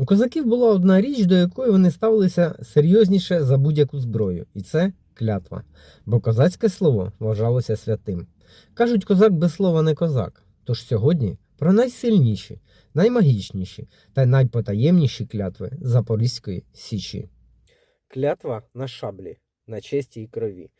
У козаків була одна річ, до якої вони ставилися серйозніше за будь-яку зброю, і це клятва. Бо козацьке слово вважалося святим. Кажуть, козак без слова не козак. Тож сьогодні про найсильніші, наймагічніші та найпотаємніші клятви Запорізької Січі. Клятва на шаблі, на честі й крові.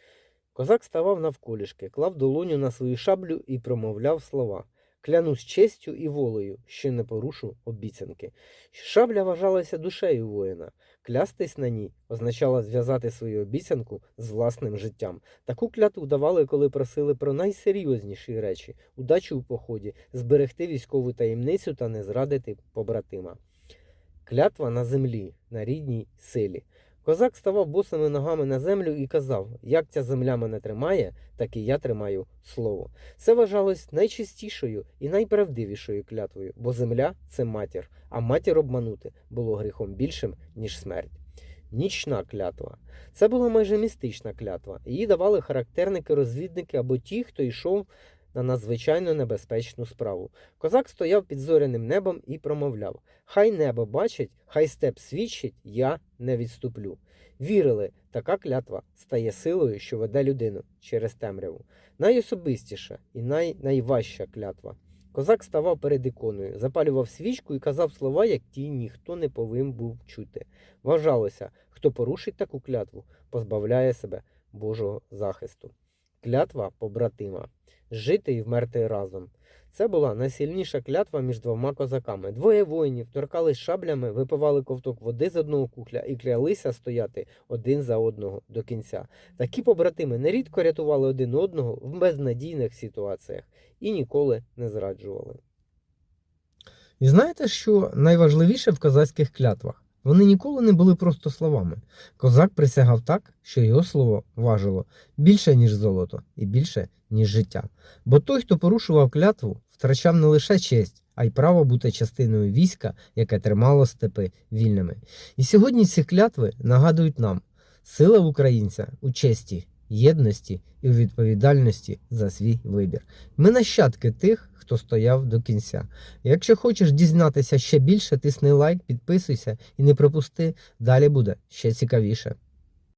Козак ставав навколішки, клав долоню на свою шаблю і промовляв слова. Клянусь честю і волею, що не порушу обіцянки. Шабля вважалася душею воїна. Клястись на ній означало зв'язати свою обіцянку з власним життям. Таку клятву давали, коли просили про найсерйозніші речі удачу у поході, зберегти військову таємницю та не зрадити побратима. Клятва на землі, на рідній силі. Козак ставав босими ногами на землю і казав: як ця земля мене тримає, так і я тримаю слово. Це вважалось найчистішою і найправдивішою клятвою, бо земля це матір, а матір обманути було гріхом більшим, ніж смерть. Нічна клятва. Це була майже містична клятва. Її давали характерники-розвідники або ті, хто йшов на надзвичайно небезпечну справу. Козак стояв під зоряним небом і промовляв: Хай небо бачить, хай степ свідчить, я не відступлю. Вірили, така клятва стає силою, що веде людину через темряву. Найособистіша і най... найважча клятва. Козак ставав перед іконою, запалював свічку і казав слова, які ніхто не повинен був чути. Вважалося, хто порушить таку клятву, позбавляє себе Божого захисту. Клятва побратима жити і вмерти разом. Це була найсильніша клятва між двома козаками. Двоє воїнів торкались шаблями, випивали ковток води з одного кухля і клялися стояти один за одного до кінця. Такі побратими нерідко рятували один одного в безнадійних ситуаціях і ніколи не зраджували. І знаєте, що найважливіше в козацьких клятвах? Вони ніколи не були просто словами. Козак присягав так, що його слово важило більше, ніж золото, і більше, ніж життя. Бо той, хто порушував клятву, втрачав не лише честь, а й право бути частиною війська, яке тримало степи вільними. І сьогодні ці клятви нагадують нам сила українця у честі, єдності і у відповідальності за свій вибір. Ми нащадки тих, хто стояв до кінця. Якщо хочеш дізнатися ще більше, тисни лайк, підписуйся і не пропусти, далі буде ще цікавіше.